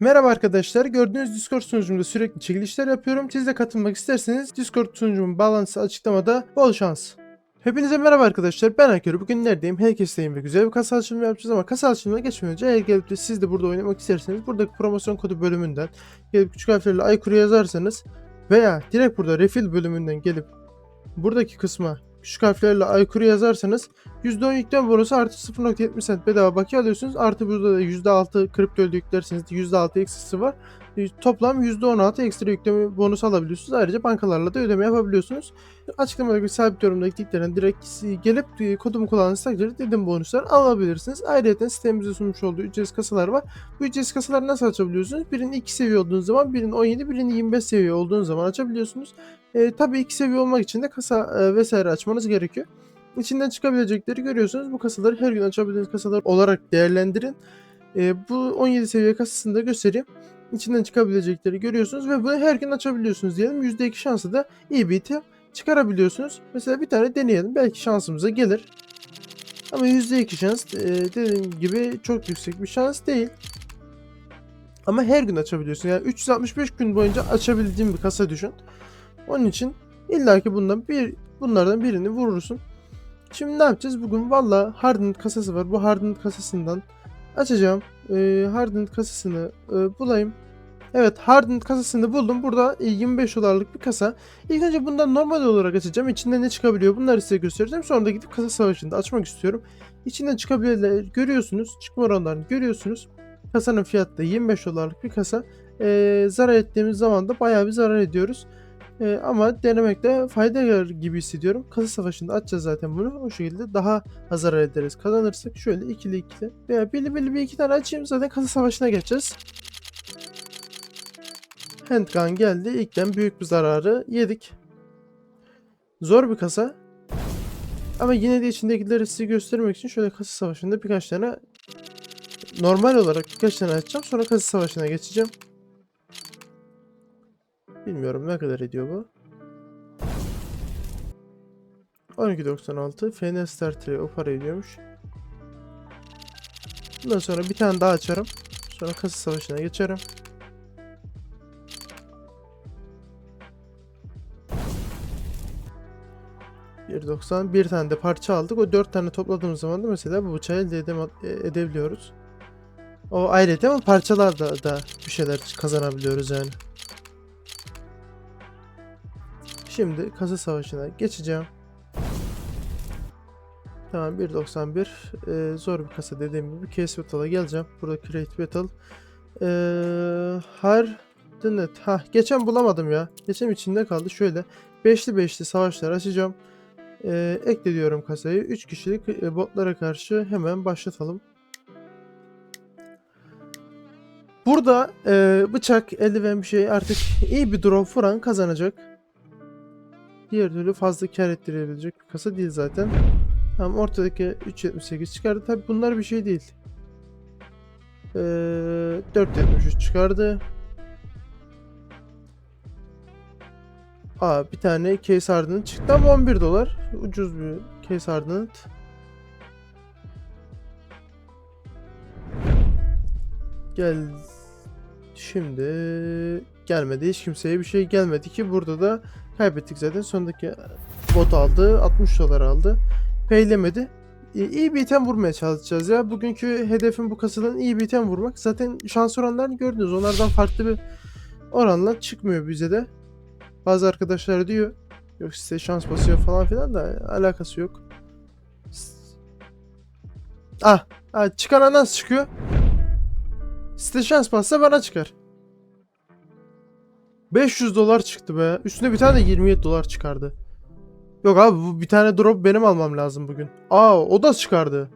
Merhaba arkadaşlar. Gördüğünüz Discord sunucumda sürekli çekilişler yapıyorum. Siz de katılmak isterseniz Discord sunucumun bağlantısı açıklamada. Bol şans. Hepinize merhaba arkadaşlar. Ben Akör. Bugün neredeyim? Herkesteyim ve güzel bir kasa açılımı yapacağız ama kasa açılımına geçmeden önce eğer gelip de siz de burada oynamak isterseniz buradaki promosyon kodu bölümünden gelip küçük harflerle Aykuru yazarsanız veya direkt burada refill bölümünden gelip buradaki kısma küçük harflerle Aykuru yazarsanız %10 yüklem bonusu artı 0.70 cent bedava bakiye alıyorsunuz. Artı burada da %6 kripto ödül yüklerseniz de %6 eksisi var. E, Toplam %16 ekstra yükleme bonusu alabiliyorsunuz. Ayrıca bankalarla da ödeme yapabiliyorsunuz. Açıklamadaki sabit yorumda gittiklerine direkt gelip e, kodumu kullandığınız takdirde dediğim bonuslar alabilirsiniz. Ayrıca sitemizde sunmuş olduğu ücretsiz kasalar var. Bu ücretsiz kasaları nasıl açabiliyorsunuz? Birinin 2 seviye olduğunuz zaman, birinin 17, birinin 25 seviye olduğunuz zaman açabiliyorsunuz. E, tabii 2 seviye olmak için de kasa e, vesaire açmanız gerekiyor. İçinden çıkabilecekleri görüyorsunuz. Bu kasaları her gün açabildiğiniz kasalar olarak değerlendirin. Ee, bu 17 seviye kasasını da göstereyim. İçinden çıkabilecekleri görüyorsunuz ve bunu her gün açabiliyorsunuz diyelim. %2 şansı da EBT çıkarabiliyorsunuz. Mesela bir tane deneyelim. Belki şansımıza gelir. Ama %2 şans e, dediğim gibi çok yüksek bir şans değil. Ama her gün açabiliyorsun. Yani 365 gün boyunca açabildiğin bir kasa düşün. Onun için illaki bundan bir bunlardan birini vurursun. Şimdi ne yapacağız? Bugün valla Hardened kasası var. Bu Hardened kasasından açacağım. Ee, Hardened kasasını e, bulayım. Evet Hardened kasasını buldum. Burada e, 25 dolarlık bir kasa. İlk önce bundan normal olarak açacağım. İçinde ne çıkabiliyor bunları size göstereceğim. Sonra da gidip kasa savaşında açmak istiyorum. İçinden çıkabilenleri görüyorsunuz. Çıkma oranlarını görüyorsunuz. Kasanın fiyatı da 25 dolarlık bir kasa. Ee, zarar ettiğimiz zaman da bayağı bir zarar ediyoruz. Ee, ama denemekte fayda görür gibi hissediyorum. Kasa savaşında açacağız zaten bunu. O şekilde daha az zarar ederiz. Kazanırsak şöyle ikili ikili veya birli birli bir iki tane açayım zaten kasa savaşına geçeceğiz. Handgun geldi. İlkten büyük bir zararı yedik. Zor bir kasa. Ama yine de içindekileri size göstermek için şöyle kasa savaşında birkaç tane normal olarak birkaç tane açacağım. Sonra kasa savaşına geçeceğim. Bilmiyorum ne kadar ediyor bu. 12.96 FN Starter'ı o para ediyormuş. Bundan sonra bir tane daha açarım. Sonra kasa savaşına geçerim. %90 bir tane de parça aldık. O dört tane topladığımız zaman da mesela bu bıçağı elde edem- e- edebiliyoruz. O ayrıca ama parçalarda da bir şeyler kazanabiliyoruz yani. Şimdi kasa savaşına geçeceğim. Tamam 1.91 Ee, zor bir kasa dediğim gibi Case Battle'a geleceğim. Burada Create Battle. Ee, Hardened. Ha geçen bulamadım ya. Geçen içinde kaldı. Şöyle beşli beşli savaşlar açacağım. Ee, ekle diyorum kasayı. 3 kişilik e, botlara karşı hemen başlatalım. Burada e, bıçak, eldiven bir şey artık iyi bir drop vuran kazanacak. Diğer türlü fazla kar ettirebilecek bir kasa değil zaten. Tamam ortadaki 3.78 çıkardı. Tabi bunlar bir şey değil. Ee, 4.73 çıkardı. Aa bir tane case hardened çıktı ama 11 dolar. Ucuz bir case hardened. Gel. Şimdi gelmedi. Hiç kimseye bir şey gelmedi ki burada da Kaybettik zaten. Sondaki bot aldı. 60 dolar aldı. Peylemedi. İyi iyi bir item vurmaya çalışacağız ya. Bugünkü hedefim bu kasadan iyi bir item vurmak. Zaten şans oranlarını gördünüz. Onlardan farklı bir oranla çıkmıyor bize de. Bazı arkadaşlar diyor. Yok size şans basıyor falan filan da alakası yok. Ah, ah çıkana nasıl çıkıyor? Size şans bassa bana çıkar. 500 dolar çıktı be. Üstüne bir tane de 27 dolar çıkardı. Yok abi bu bir tane drop benim almam lazım bugün. Aa o da çıkardı.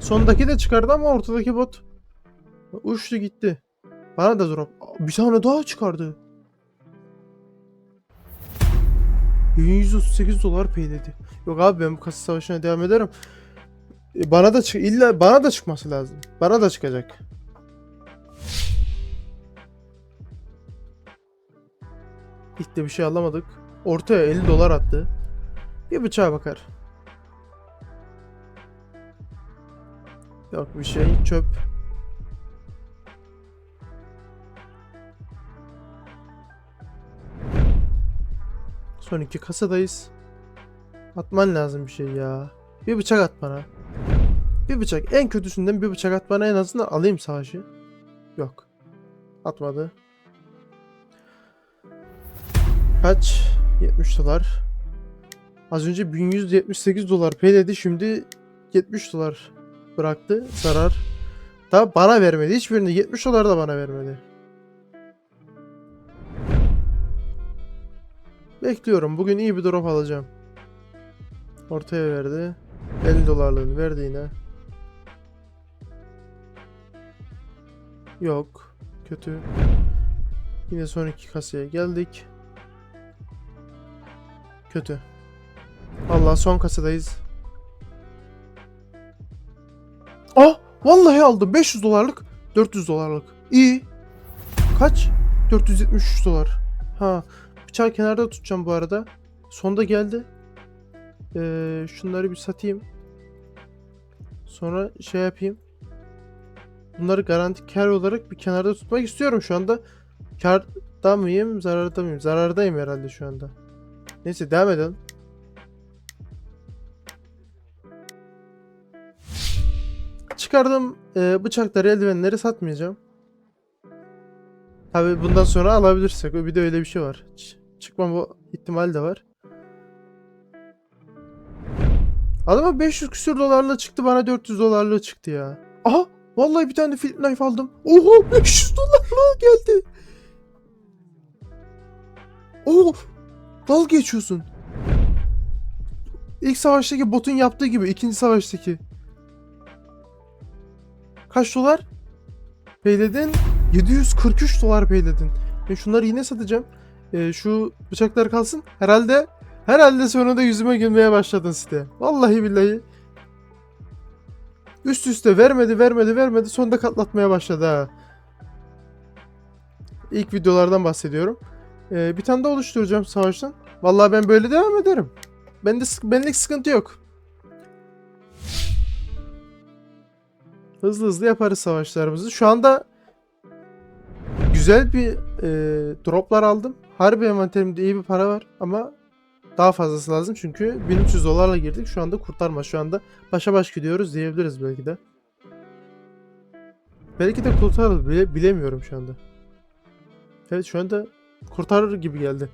Sondaki de çıkardı ama ortadaki bot uçtu gitti. Bana da drop. Bir tane daha çıkardı. 1138 dolar payledi. Yok abi ben bu kasa savaşına devam ederim. E, Bana da çık illa bana da çıkması lazım. Bana da çıkacak. İlk de bir şey alamadık. Ortaya 50 dolar attı. Bir bıçağa bakar. Yok bir şey. Çöp. Son iki kasadayız. Atman lazım bir şey ya. Bir bıçak at bana. Bir bıçak. En kötüsünden bir bıçak at bana en azından alayım savaşı. Yok. Atmadı. Kaç? 70 dolar. Az önce 1178 dolar payledi. Şimdi 70 dolar bıraktı. Zarar. Da bana vermedi. Hiçbirini 70 dolar da bana vermedi. Bekliyorum. Bugün iyi bir drop alacağım. Ortaya verdi. 50 dolarlığını verdi yine. Yok. Kötü. Yine son iki kasaya geldik. Kötü. Allah son kasadayız. Ah! Vallahi aldım. 500 dolarlık. 400 dolarlık. İyi. Kaç? 473 dolar. Ha. Bıçağı kenarda tutacağım bu arada. Sonda geldi. Ee, şunları bir satayım. Sonra şey yapayım. Bunları garanti kar olarak bir kenarda tutmak istiyorum şu anda. Karda mıyım, zararda mıyım? Zarardayım herhalde şu anda. Neyse devam edelim. Çıkardım e, bıçakları, eldivenleri satmayacağım. Tabi bundan sonra alabilirsek. Bir de öyle bir şey var. Ç- çıkmama ihtimali de var. Adama 500 küsür dolarla çıktı bana 400 dolarla çıktı ya. Aha vallahi bir tane flip knife aldım. Oha 500 dolarla geldi. Oh dal geçiyorsun. İlk savaştaki botun yaptığı gibi ikinci savaştaki. Kaç dolar? Payledin 743 dolar payledin. Ben şunları yine satacağım. Ee, şu bıçaklar kalsın. Herhalde herhalde sonunda yüzüme gülmeye başladın site. Vallahi billahi. Üst üste vermedi vermedi vermedi sonunda katlatmaya başladı ha. İlk videolardan bahsediyorum. Ee, bir tane daha oluşturacağım savaştan. Vallahi ben böyle devam ederim. Bende benlik sıkıntı yok. Hızlı hızlı yaparız savaşlarımızı. Şu anda güzel bir e, droplar aldım. Harbi envanterimde iyi bir para var ama daha fazlası lazım çünkü 1300 dolarla girdik. Şu anda kurtarma. Şu anda başa baş gidiyoruz diyebiliriz belki de. Belki de kurtarır bile bilemiyorum şu anda. Evet şu anda kurtarır gibi geldi.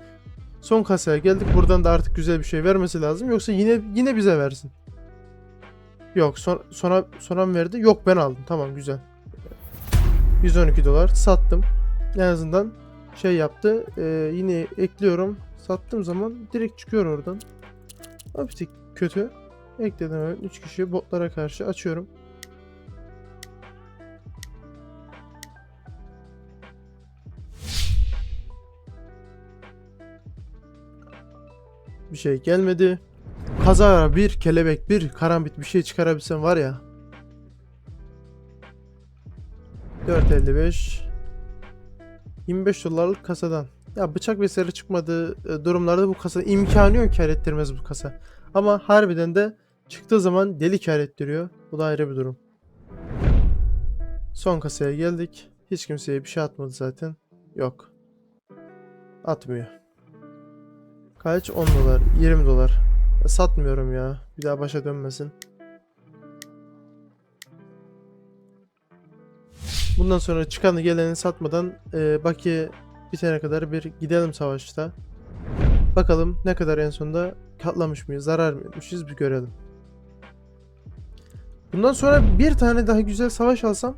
Son kasaya geldik. Buradan da artık güzel bir şey vermesi lazım. Yoksa yine yine bize versin. Yok son, sona, sona mı verdi? Yok ben aldım. Tamam güzel. 112 dolar sattım. En azından şey yaptı. Ee, yine ekliyorum. Sattığım zaman direkt çıkıyor oradan. Tık kötü. Ekledim hemen 3 kişi botlara karşı açıyorum. Bir şey gelmedi. Kaza bir kelebek bir karambit bir şey çıkarabilsem var ya. 4.55 25 dolarlık kasadan. Ya bıçak vesaire çıkmadığı e, durumlarda bu kasa imkanı yok kar ettirmez bu kasa. Ama harbiden de çıktığı zaman deli kar ettiriyor. Bu da ayrı bir durum. Son kasaya geldik. Hiç kimseye bir şey atmadı zaten. Yok. Atmıyor. Kaç? 10 dolar. 20 dolar. Satmıyorum ya. Bir daha başa dönmesin. Bundan sonra çıkanı geleni satmadan e, bakiye bitene kadar bir gidelim savaşta. Bakalım ne kadar en sonunda katlamış mıyız, zarar mı etmişiz bir görelim. Bundan sonra bir tane daha güzel savaş alsam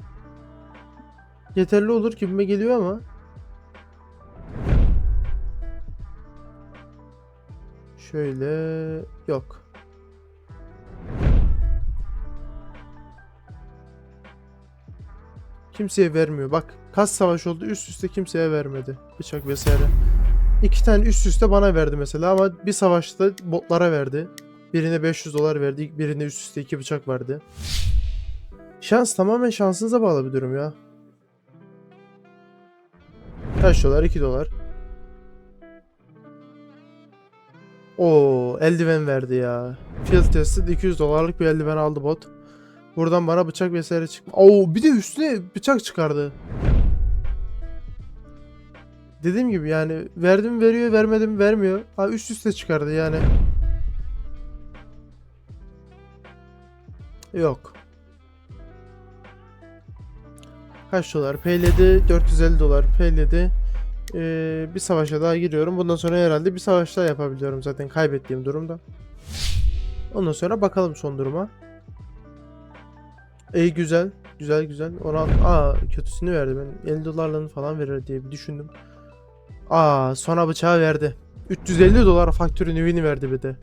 yeterli olur gibime geliyor ama şöyle yok. Kimseye vermiyor. Bak kas savaş oldu üst üste kimseye vermedi. Bıçak vesaire. İki tane üst üste bana verdi mesela ama bir savaşta botlara verdi. Birine 500 dolar verdi. Birine üst üste iki bıçak verdi. Şans tamamen şansınıza bağlı bir durum ya. Kaç dolar? 2 dolar. Oo, eldiven verdi ya. Field tested 200 dolarlık bir eldiven aldı bot. Buradan bana bıçak vesaire çıkma. Oo bir de üstüne bıçak çıkardı. dediğim gibi yani verdim veriyor vermedim vermiyor. Ha üst üste çıkardı yani. Yok. Kaç dolar? Payledi 450 dolar payledi. Ee, bir savaşa daha giriyorum. Bundan sonra herhalde bir savaş daha yapabiliyorum zaten kaybettiğim durumda. Ondan sonra bakalım son duruma. İyi güzel. Güzel güzel. Ona aa kötüsünü verdi. Ben 50 dolarlarını falan verir diye bir düşündüm. Aa sona bıçağı verdi. 350 dolar faktörün ürünü verdi bir de.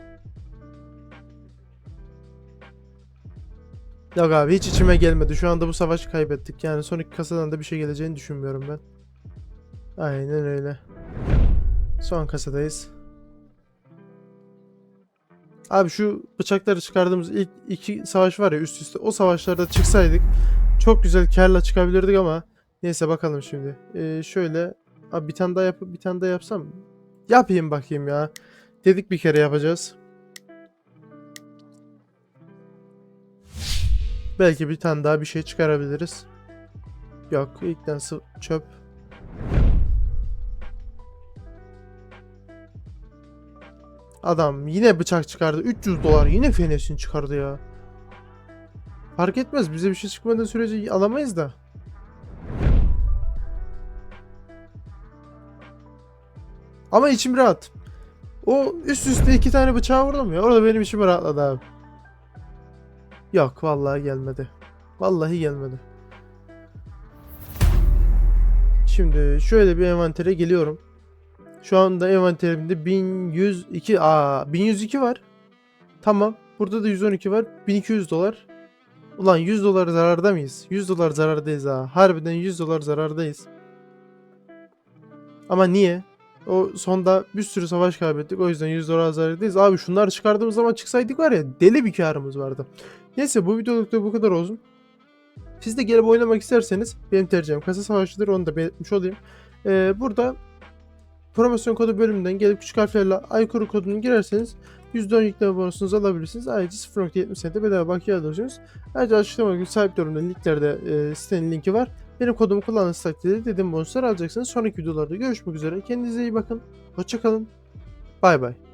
Yok abi hiç içime gelmedi. Şu anda bu savaşı kaybettik. Yani sonraki kasadan da bir şey geleceğini düşünmüyorum ben. Aynen öyle. Son kasadayız. Abi şu bıçakları çıkardığımız ilk iki savaş var ya üst üste. O savaşlarda çıksaydık çok güzel karla çıkabilirdik ama neyse bakalım şimdi. Ee, şöyle abi bir tane daha yapıp bir tane daha yapsam? Yapayım bakayım ya. Dedik bir kere yapacağız. Belki bir tane daha bir şey çıkarabiliriz. Yok ilkten çöp. Adam yine bıçak çıkardı. 300 dolar yine fenesini çıkardı ya. Fark etmez. Bize bir şey çıkmadığı sürece alamayız da. Ama içim rahat. O üst üste iki tane bıçağı vurdum ya. Orada benim içim rahatladı abi. Yok vallahi gelmedi. Vallahi gelmedi. Şimdi şöyle bir envantere geliyorum. Şu anda envanterimde 1102 aa 1102 var. Tamam. Burada da 112 var. 1200 dolar. Ulan 100 dolar zararda mıyız? 100 dolar zarardayız ha. Harbiden 100 dolar zarardayız. Ama niye? O sonda bir sürü savaş kaybettik. O yüzden 100 dolar zarardayız. Abi şunları çıkardığımız zaman çıksaydık var ya deli bir karımız vardı. Neyse bu videoluk da bu kadar olsun. Siz de gelip oynamak isterseniz benim tercihim kasa savaşıdır onu da belirtmiş olayım. Ee, burada promosyon kodu bölümünden gelip küçük harflerle Aykuru kodunu girerseniz %10 yükleme bonusunuzu alabilirsiniz. Ayrıca 0.70 sente bedava bakiye alıyorsunuz. Ayrıca açıklama gibi sahip durumda linklerde e, sitenin linki var. Benim kodumu kullandığınız takdirde dediğim bonusları alacaksınız. Sonraki videolarda görüşmek üzere. Kendinize iyi bakın. Hoşçakalın. Bay bay.